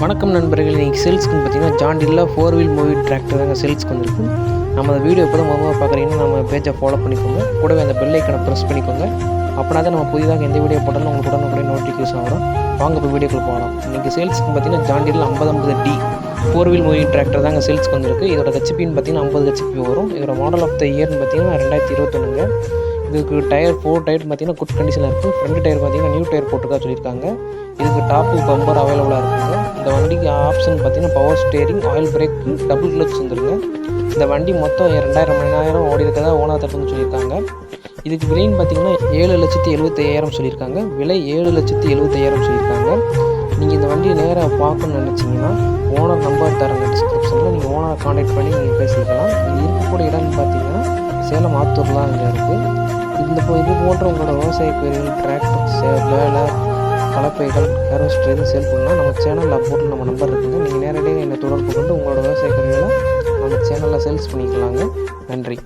வணக்கம் நண்பர்கள் இன்றைக்கி சேல்ஸ்க்கு பார்த்தீங்கன்னா ஜாண்டியில் ஃபோர் வீல் மூவி டிராக்டர் தாங்க சேல்ஸ்க்கு வந்திருக்கு. நம்ம அந்த வீடியோ எப்போ தான் முதல்ல பார்க்குறீங்கன்னா நம்ம பேஜை ஃபாலோ பண்ணிக்கோங்க. கூடவே அந்த பெல் ஐக்கனை ப்ரெஸ் பண்ணிக்கோங்க. அப்படின்னா தான் நம்ம புதிதாக எந்த வீடியோ போட்டாலும் உங்களுக்கு உடனுக்குடைய நோட்டிஃபிகேஷன் வரும். வாங்க இப்போ வீடியோக்குள்ள போகலாம். இன்றைக்கி சேல்ஸ்க்கு பார்த்தீங்கன்னா ஜாண்டியில் ஐம்பது ஐம்பது டி ஃபோர் வீல் மூவி டிராக்டர் தாங்க சேல்ஸ்க்கு வந்திருக்கு. இதோட ஹெச்பின்னு பார்த்தீங்கன்னா ஐம்பது ஹெச்பி வரும். இதோட மாடல் ஆஃப் த இயர்னு பார்த்தீங்கன்னா ரெண்டாயிரத்தி இருபத்தொன்னுங்க. இதுக்கு டயர் ஃபோர் டயர் பார்த்தீங்கன்னா குட் கண்டிஷனில் இருக்குது ஃப்ரண்ட் டயர் பார்த்தீங்கன்னா நியூ டயர் போட்டுக்கா சொல்லியிருக்காங்க. இதுக்கு டாப்பு பம்பர் அவைலபிளாக இருக்குங்க. இந்த வண்டிக்கு ஆப்ஷன் பார்த்தீங்கன்னா power steering oil brake double clutch வந்துருங்க. இந்த வண்டி மொத்தம் ரெண்டாயிரம் மணி நேரம் ஓடி இருக்கதா ஓனர் தரப்புன்னு சொல்லியிருக்காங்க. இதுக்கு விலைன்னு பார்த்தீங்கன்னா ஏழு லட்சத்தி எழுபத்தையாயிரம் சொல்லியிருக்காங்க. விலை ஏழு லட்சத்தி எழுபத்தையாயிரம் சொல்லியிருக்காங்க. நீங்கள் இந்த வண்டியை நேராக பார்க்கணும்னு நினச்சிங்கன்னா ஓனர் நம்பர் தரங்க டிஸ்கிரிப்ஷனில் நீங்கள் ஓனரை காண்டாக்ட் பண்ணி நீங்கள் பேசிக்கலாம். இது இருக்கக்கூடிய இடம்னு பார்த்தீங்கன்னா சேலம் ஆத்தூர்லாம் இங்கே இருக்குது இந்த இது போன்ற உங்களோட விவசாய பயிர்கள் டிராக்டர் வேலை கலப்பைகள் ஹேர்வெஸ்டர் எதுவும் சேல் பண்ணால் நம்ம சேனலில் போட்டு நம்ம நம்பர் இருக்குங்க. நீங்கள் நேரடியாக என்னை தொடர்பு கொண்டு உங்களோட விவசாய கருவிகளை நம்ம சேனலில் சேல்ஸ் பண்ணிக்கலாங்க. நன்றி.